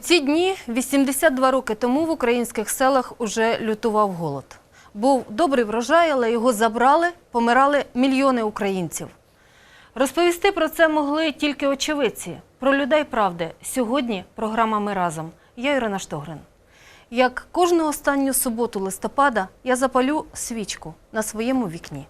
Ці дні 82 роки тому в українських селах уже лютував голод. Був добрий врожай, але його забрали, помирали мільйони українців. Розповісти про це могли тільки очевидці. Про людей правди. Сьогодні програма Ми разом. Я Ірина Штогрин. Як кожну останню суботу листопада я запалю свічку на своєму вікні.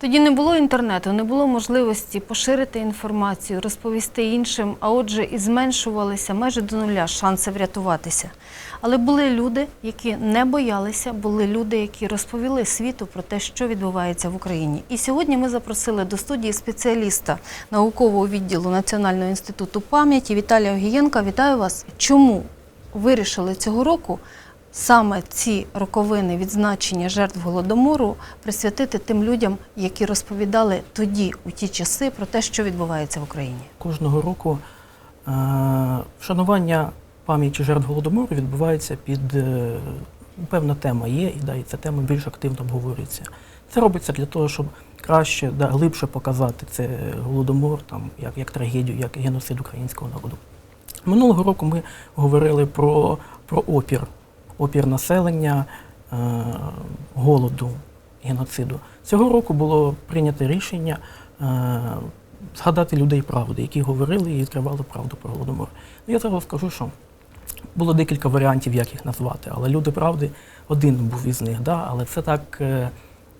Тоді не було інтернету, не було можливості поширити інформацію, розповісти іншим, а отже, і зменшувалися майже до нуля шанси врятуватися. Але були люди, які не боялися, були люди, які розповіли світу про те, що відбувається в Україні. І сьогодні ми запросили до студії спеціаліста наукового відділу Національного інституту пам'яті Віталія Огієнка. Вітаю вас. Чому вирішили цього року саме ці роковини відзначення жертв голодомору присвятити тим людям, які розповідали тоді, у ті часи, про те, що відбувається в Україні. Кожного року е, вшанування пам'яті жертв голодомору відбувається під е, певна тема є, і да, і ця тема більш активно обговорюється. Це робиться для того, щоб краще, да, глибше показати це голодомор, там, як, як трагедію, як геноцид українського народу. Минулого року ми говорили про, про опір, опір населення, е, голоду, геноциду. Цього року було прийнято рішення е, згадати людей правди, які говорили і відкривали правду про голодомор. Я зараз скажу, що було декілька варіантів, як їх назвати, але люди правди один був із них, да? але це так. е,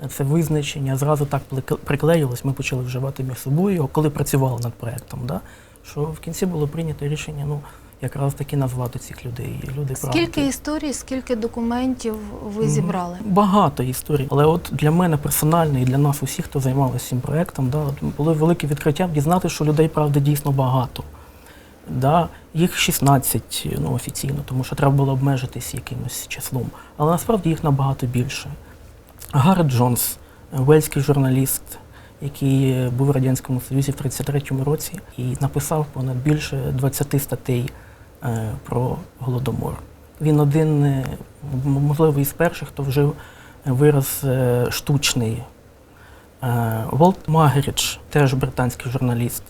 Це визначення зразу так приклеїлось, ми почали вживати між собою, коли працювали над проектом. Да? Що в кінці було прийнято рішення ну, якраз таки назвати цих людей. Люди Скільки правди. історій, скільки документів ви зібрали? Багато історій. Але от для мене персонально і для нас усіх, хто займалися цим проектом, да, було велике відкриття дізнати, що людей правди дійсно багато. Да, їх 16 ну, офіційно, тому що треба було обмежитись якимось числом. Але насправді їх набагато більше. Гаррет Джонс, вельський журналіст, який був в Радянському Союзі в 33-му році і написав понад більше 20 статей про голодомор. Він один, е, можливо, із перших, хто вжив вираз е, штучний. Е, Волт Магерідж, теж британський журналіст.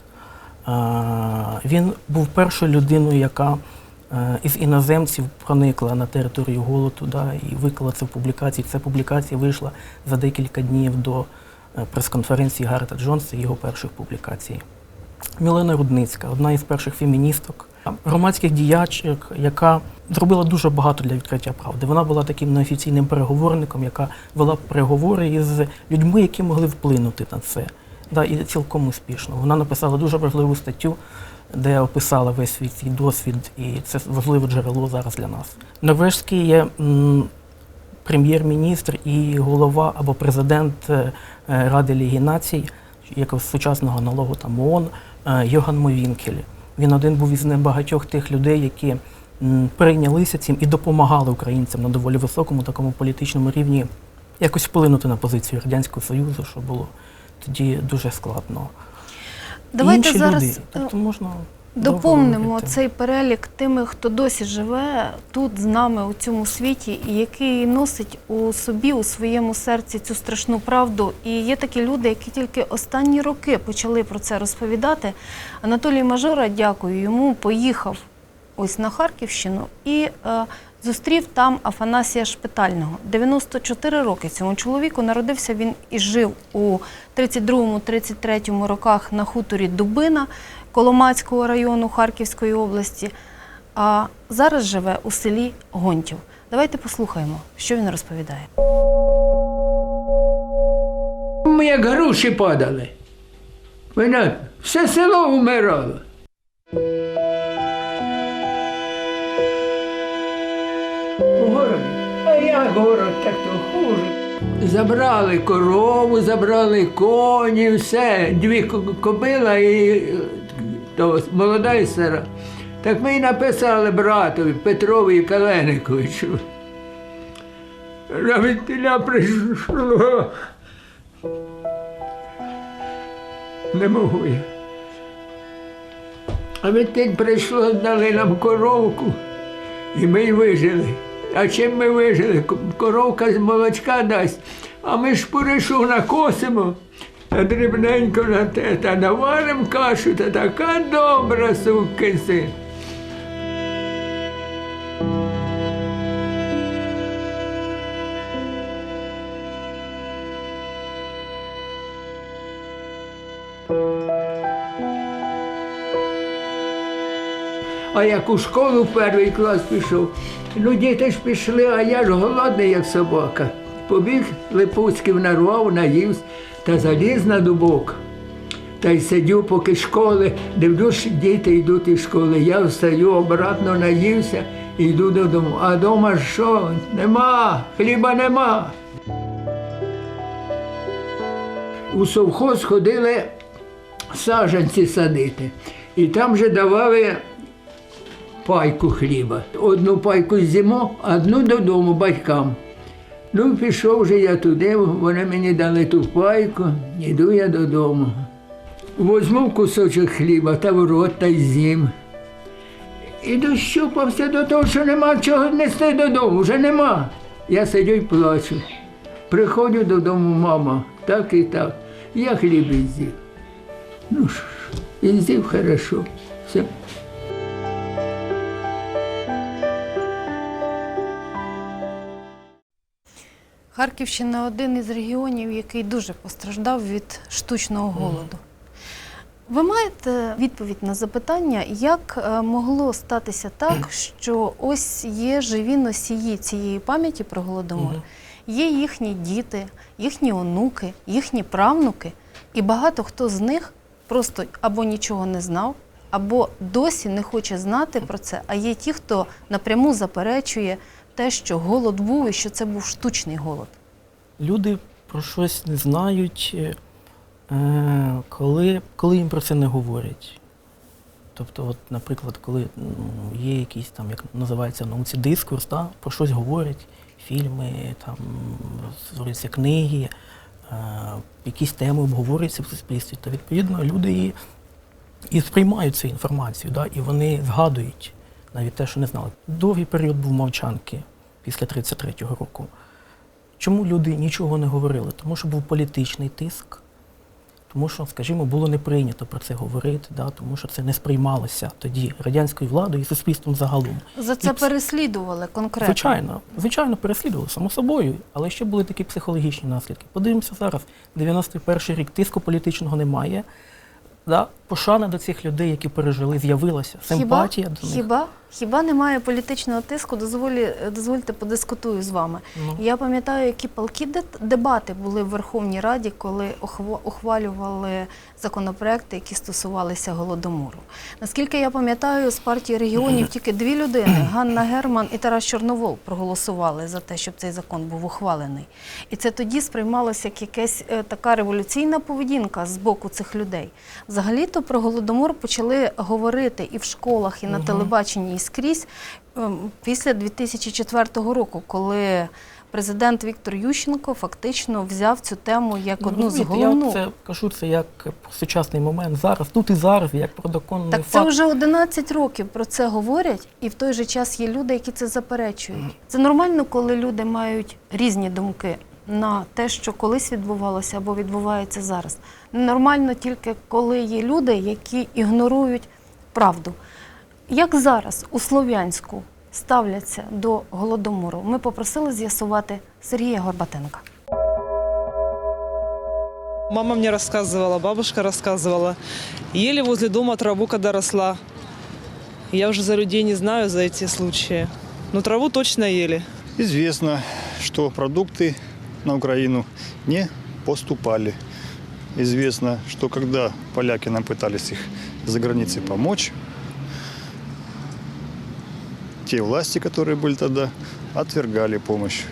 Е, Він був першою людиною, яка е, із іноземців проникла на територію голоду да, і виклала це в публікації. Ця публікація вийшла за декілька днів до е, прес-конференції Гаррета Джонса і його перших публікацій. Мілена Рудницька, одна із перших феміністок, громадських діячок, яка зробила дуже багато для відкриття правди. Вона була таким неофіційним переговорником, яка вела переговори із людьми, які могли вплинути на це. Да, і цілком успішно. Вона написала дуже важливу статтю, де описала весь свій цей досвід, і це важливе джерело зараз для нас. Норвежський є прем'єр-міністр і голова або президент е, Ради Ліги Націй, якогось сучасного аналогу там ООН, е, Йоган Мовінкель. Він один був із небагатьох тих людей, які прийнялися цим і допомагали українцям на доволі високому такому політичному рівні якось вплинути на позицію Радянського Союзу, що було тоді дуже складно. Давайте Інші зараз люди. е, Тобто можна довго доповнимо цей перелік тими, хто досі живе тут з нами у цьому світі, і який носить у собі, у своєму серці цю страшну правду. І є такі люди, які тільки останні роки почали про це розповідати. Анатолій Мажора, дякую йому, поїхав ось на Харківщину і е, Зустрів там Афанасія Шпитального. 94 роки цьому чоловіку народився він і жив у 32-33 роках на хуторі Дубина Коломацького району Харківської області, а зараз живе у селі Гонтів. Давайте послухаємо, що він розповідає. Ми як груші падали. Понятно? Все село вмирало. У городі. А як город, так то хуже. Забрали корову, забрали коні, все. Дві кобила і то, молода і стара. Так ми й написали братові Петрові Калениковичу. Навіть прийшло. Не можу я. А відтень прийшло, дали нам коровку, і ми й вижили. А чим ми вижили? Коровка з молочка дасть, а ми ж поришу накосимо, та дрібненько на те, та наварим кашу, та така добра, сукин син. А як у школу перший клас пішов, ну діти ж пішли, а я ж голодний, як собака. Побіг Липуцький нарвав, наївся та заліз на дубок. Та й сидю, поки школи, дивлюсь, діти йдуть із школи. Я встаю, обратно наївся і йду додому. А вдома що? Нема, хліба нема. У совхоз ходили саджанці садити. І там же давали пайку хліба. Одну пайку з'їмо, одну додому батькам. Ну, пішов же я туди, вони мені дали ту пайку, іду я додому. Возьму кусочок хліба та в рот та й з'їм. І дощупався до того, що нема чого нести додому, вже нема. Я сидю й плачу. Приходжу додому, мама, так і так. Я хліб і з'їв. Ну що ж, і з'їв хорошо. Все. Харківщина один із регіонів, який дуже постраждав від штучного голоду. Ви маєте відповідь на запитання, як е, могло статися так, що ось є живі носії цієї пам'яті про голодомор, є їхні діти, їхні онуки, їхні правнуки, і багато хто з них просто або нічого не знав, або досі не хоче знати про це. А є ті, хто напряму заперечує те, що голод був і що це був штучний голод. Люди про щось не знають, е, коли, коли їм про це не говорять. Тобто, от, наприклад, коли ну, є якийсь там, як називається в науці, дискурс, да, про щось говорять, фільми, там створюються книги, е, якісь теми обговорюються в суспільстві, то відповідно люди і, і сприймають цю інформацію, да, і вони згадують навіть те, що не знали. Довгий період був мовчанки після 33-го року. Чому люди нічого не говорили? Тому що був політичний тиск, тому що, скажімо, було не прийнято про це говорити, да, тому що це не сприймалося тоді радянською владою і суспільством загалом. За це І переслідували конкретно. Звичайно, звичайно, переслідували, само собою, але ще були такі психологічні наслідки. Подивимося зараз, 91 й рік тиску політичного немає. Да? Пошана до цих людей, які пережили, з'явилася. Симпатія хіба, до них. Хіба, хіба немає політичного тиску? Дозволі, дозвольте подискутую з вами. Ну. Я пам'ятаю, які палкі дебати були в Верховній Раді, коли ухвалювали законопроекти, які стосувалися голодомору. Наскільки я пам'ятаю, з партії регіонів тільки дві людини Ганна Герман і Тарас Чорновол проголосували за те, щоб цей закон був ухвалений. І це тоді сприймалося як якась е, така революційна поведінка з боку цих людей. Взагалі-то про голодомор почали говорити і в школах, і на телебаченні, і скрізь ем, після 2004 року, коли президент Віктор Ющенко фактично взяв цю тему як Ну, одну з розумієте, головних. Я це кажу це як сучасний момент зараз, тут і зараз, як про доконний Так це вже 11 років про це говорять, і в той же час є люди, які це заперечують. Це нормально, коли люди мають різні думки на те, що колись відбувалося або відбувається зараз. Нормально тільки коли є люди, які ігнорують правду. Як зараз у Слов'янську ставляться до голодомору, ми попросили з'ясувати Сергія Горбатенка. Мама мне рассказывала, бабушка рассказывала. Ели возле дома траву, когда росла. Я уже за людей не знаю, за эти случаи. Но траву точно ели. Известно, что продукты На Украину не поступали. Известно, что когда поляки нам пытались их за границей помочь, те власти, которые были тогда, отвергали помощь.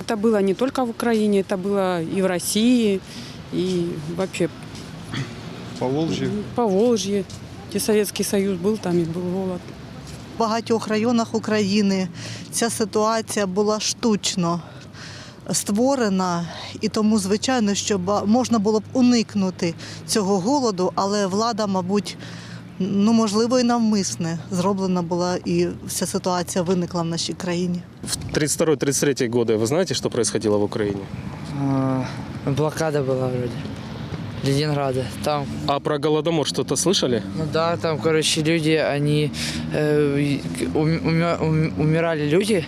Это было не только в Украине, это было и в России, и вообще По Волжье по Волжье. Где Советский Союз был, там и был голод. В багатьох районах України ця ситуація була штучно створена, і тому, звичайно, що ба- можна було б уникнути цього голоду, але влада, мабуть, ну можливо, і навмисне зроблена була, і вся ситуація виникла в нашій країні. В 32-33 годы вы знаете, что происходило в Украине? А, Блокада была вроде. Ленинграда. Там, А про Голодомор что-то слышали? ну да, там, короче, люди, они э, и- ум- умя- ум- умирали люди,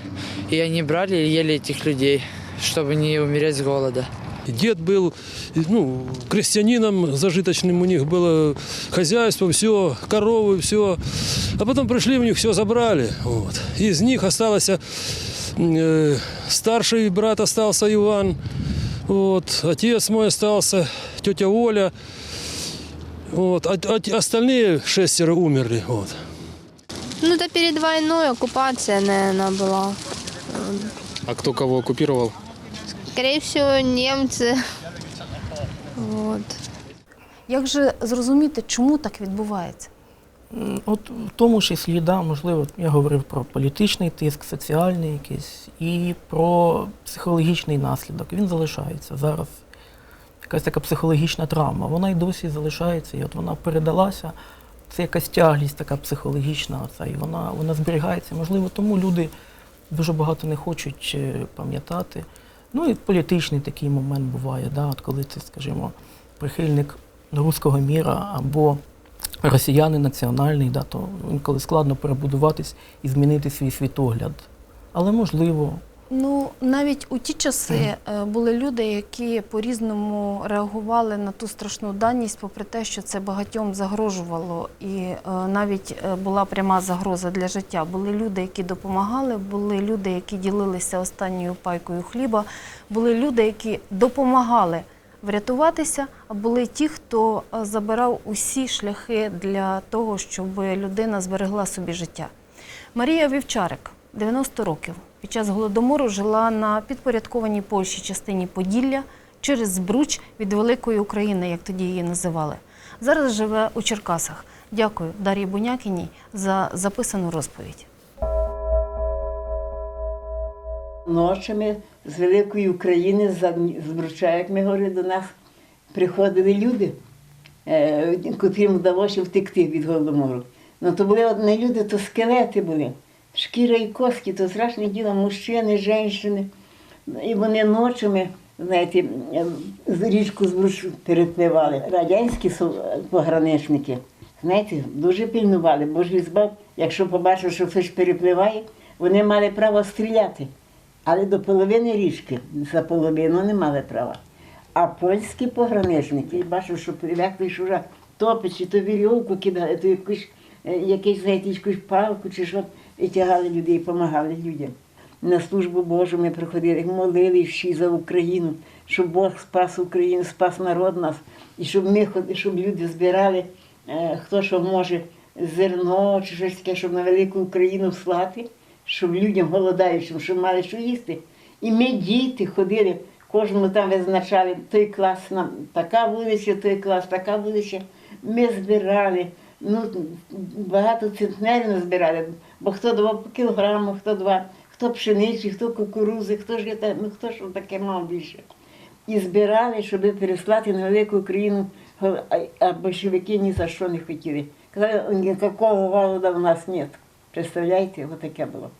и они брали и ели этих людей, Чтобы не умереть с голода. Дед был ну, крестьянином зажиточным, у них было хозяйство, все, коровы, все. А потом пришли, у них все забрали. Вот. Из них осталось э, старший брат остался Иван, вот, отец мой остался, тетя Оля. Вот, а, а остальные шестеро умерли. Вот. Ну, да перед войной оккупация, наверное, была. А кто кого оккупировал? Скорее всего, немцы. Вот. Як же зрозуміти, чому так відбувається? От в тому числі, да, можливо, я говорив про політичний тиск, соціальний якийсь, і про психологічний наслідок. Він залишається зараз. Якась така психологічна травма. Вона й досі залишається, і от вона передалася. Це якась тяглість така психологічна, оця, і вона, вона зберігається. Можливо, тому люди дуже багато не хочуть е, пам'ятати. Ну і політичний такий момент буває, да, от коли ти, скажімо, прихильник руського міра або росіяни національний, да, то інколи складно перебудуватись і змінити свій світогляд. Але можливо, Ну, навіть у ті часи е, були люди, які по-різному реагували на ту страшну даність, попри те, що це багатьом загрожувало, і е, навіть е, була пряма загроза для життя. Були люди, які допомагали, були люди, які ділилися останньою пайкою хліба, були люди, які допомагали врятуватися, а були ті, хто забирав усі шляхи для того, щоб людина зберегла собі життя. Марія Вівчарик, 90 років, під час голодомору жила на підпорядкованій Польщі частині Поділля через Збруч від Великої України, як тоді її називали. Зараз живе у Черкасах. Дякую Дар'ї Бунякіній за записану розповідь. Ночами з великої України, з Збруча, як ми говорили, до нас приходили люди, е, котрим вдалося втекти від голодомору. Ну то були не люди, то скелети були. Шкіра і костки, то страшне діло, мужчини, жінки. І вони ночами, знаєте, річку Збруч перепливали. Радянські пограничники, знаєте, дуже пильнували, бо ж збав, якщо побачив, що хтось перепливає, вони мали право стріляти. Але до половини річки за половину не мали права. А польські пограничники, бачив, що привикли, що вже топить, чи то вірьовку кидали, то якусь, е, знаєте, якусь палку, чи що, і тягали людей, допомагали людям. На службу Божу ми приходили, молили всі за Україну, щоб Бог спас Україну, спас народ нас, і щоб ми ходили, щоб люди збирали, е, хто що може, зерно чи щось таке, щоб на велику Україну слати щоб людям голодаючим, щоб мали що їсти. І ми, діти, ходили, кожному там визначали той клас нам така вулиця, той клас, така вулиця. Ми збирали, ну, багато центнерів збирали, бо хто давав по кілограму, хто два, хто пшениці, хто кукурузи, хто ж це, ну хто ж таке мав більше. І збирали, щоб переслати на велику Україну, а большевики ні за що не хотіли. Казали, ніякого голода в нас нет. Представляєте, отаке було.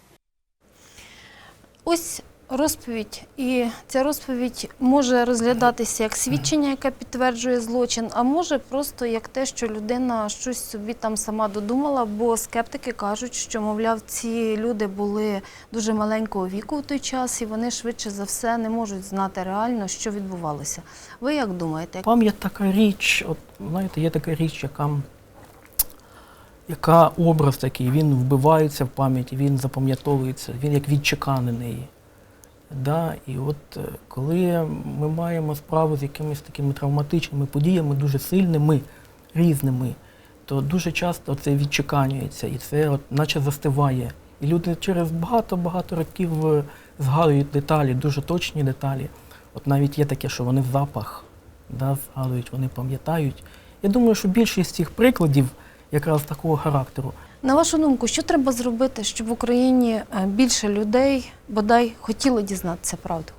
Ось розповідь, і ця розповідь може розглядатися як свідчення, яке підтверджує злочин, а може просто як те, що людина щось собі там сама додумала, бо скептики кажуть, що, мовляв, ці люди були дуже маленького віку в той час, і вони швидше за все не можуть знати реально, що відбувалося. Ви як думаєте? Пам'ять така річ, от знаєте, є така річ, яка, яка образ такий, він вбивається в пам'яті, він запам'ятовується, він як відчеканений. Да? І от е, коли ми маємо справу з якимись такими травматичними подіями, дуже сильними, різними, то дуже часто це відчеканюється і це от наче застиває. І люди через багато-багато років е, згадують деталі, дуже точні деталі. От навіть є таке, що вони запах да, згадують, вони пам'ятають. Я думаю, що більшість цих прикладів якраз такого характеру. На вашу думку, що треба зробити, щоб в Україні е, більше людей бодай хотіли дізнатися правду?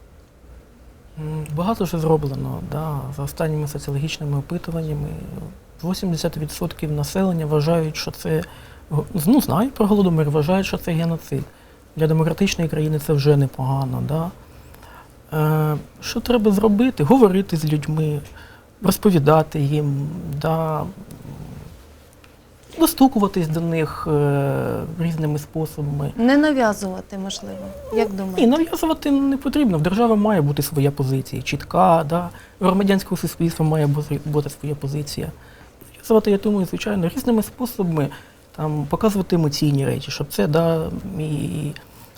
Багато вже зроблено. Да. За останніми соціологічними опитуваннями 80% населення вважають, що це ну, знають про голодомир, вважають, що це геноцид. Для демократичної країни це вже непогано. Да. Е, що треба зробити? Говорити з людьми, розповідати їм, да, достукуватись до них е, різними способами. Не нав'язувати, можливо. Як думаєте? Ні, нав'язувати не потрібно. В держави має бути своя позиція, чітка, да. у громадянського суспільства має бути, своя позиція. Нав'язувати, я думаю, звичайно, різними способами там, показувати емоційні речі, щоб це да, і,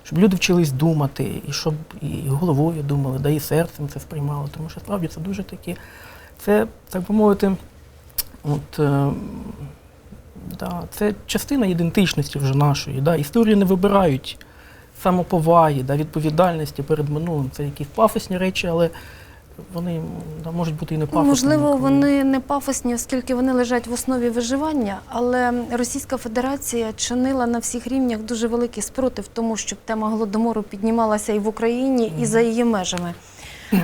щоб люди вчились думати, і щоб і головою думали, да, і серцем це сприймали. Тому що справді це дуже такі, це, так би мовити, от, е, да, це частина ідентичності вже нашої. Да. Історії не вибирають самоповаги, да, відповідальності перед минулим. Це якісь пафосні речі, але вони да, можуть бути і не пафосні. Можливо, вони не пафосні, оскільки вони лежать в основі виживання, але Російська Федерація чинила на всіх рівнях дуже великий спротив тому, щоб тема голодомору піднімалася і в Україні, і за її межами.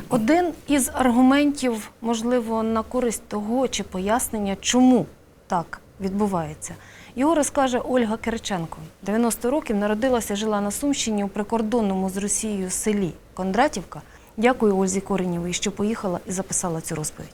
Один із аргументів, можливо, на користь того чи пояснення, чому так відбувається. Його розкаже Ольга Кириченко. 90 років народилася, жила на Сумщині у прикордонному з Росією селі Кондратівка. Дякую Ользі Коренєвій, що поїхала і записала цю розповідь.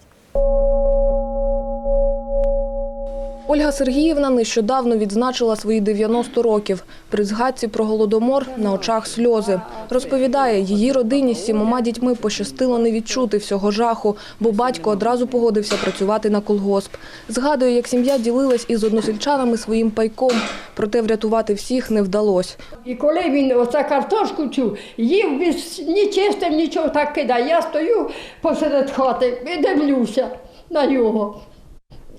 Ольга Сергіївна нещодавно відзначила свої 90 років. При згадці про голодомор на очах сльози. Розповідає, її родині з сімома дітьми пощастило не відчути всього жаху, бо батько одразу погодився працювати на колгосп. Згадує, як сім'я ділилась із односельчанами своїм пайком, проте врятувати всіх не вдалося. І коли він оце картошку чув, їв без ні чистим, нічого так кидає. Я стою посеред хати і дивлюся на нього.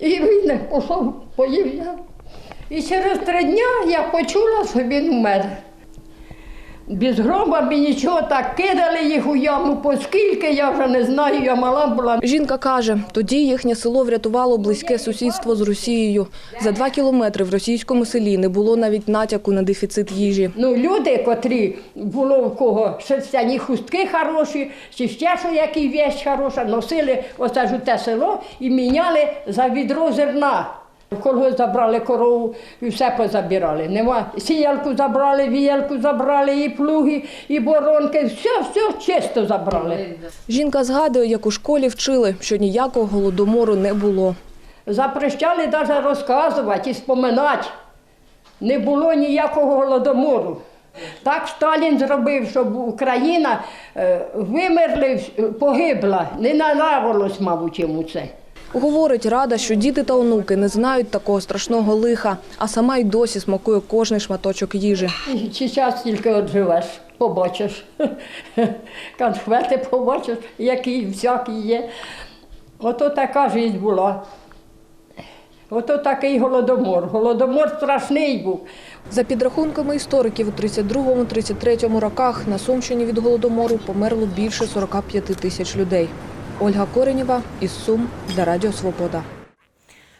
І він пішов, поїв я. І через три дні я почула, що він умер. Без гроба, без нічого так кидали їх у яму, оскільки я вже не знаю, я мала була. Жінка каже, тоді їхнє село врятувало близьке сусідство з Росією. За два кілометри в російському селі не було навіть натяку на дефіцит їжі. Ну, люди, котрі було в кого шерстяні хустки хороші, чи ще що який вещь хороша, носили оце ж у те село і міняли за відро зерна. Колгосп забрали корову і все позабирали. Нема. Сіялку забрали, віялку забрали, і плуги, і боронки, все, все чисто забрали. Жінка згадує, як у школі вчили, що ніякого голодомору не було. Запрещали навіть розказувати і споминати. Не було ніякого голодомору. Так Сталін зробив, щоб Україна е, вимерли, погибла. Не нравилось, мабуть, йому це. Говорить рада, що діти та онуки не знають такого страшного лиха, а сама й досі смакує кожний шматочок їжі. Чи час тільки от живеш, побачиш. Конфети побачиш, які всякі є. Ото така життя була. Ото такий голодомор. Голодомор страшний був. За підрахунками істориків, у 32-33 роках на Сумщині від голодомору померло більше 45 тисяч людей. Ольга Коренєва із Сум для Радіо Свобода.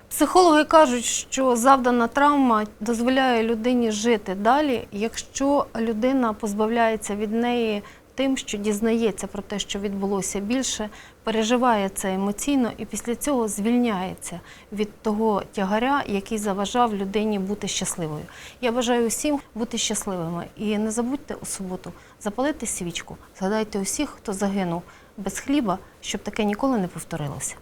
Психологи кажуть, що завдана травма дозволяє людині жити далі, якщо людина позбавляється від неї тим, що дізнається про те, що відбулося більше, переживає це емоційно і після цього звільняється від того тягаря, який заважав людині бути щасливою. Я бажаю усім бути щасливими і не забудьте у суботу запалити свічку. Згадайте усіх, хто загинув без хліба, щоб таке ніколи не повторилося.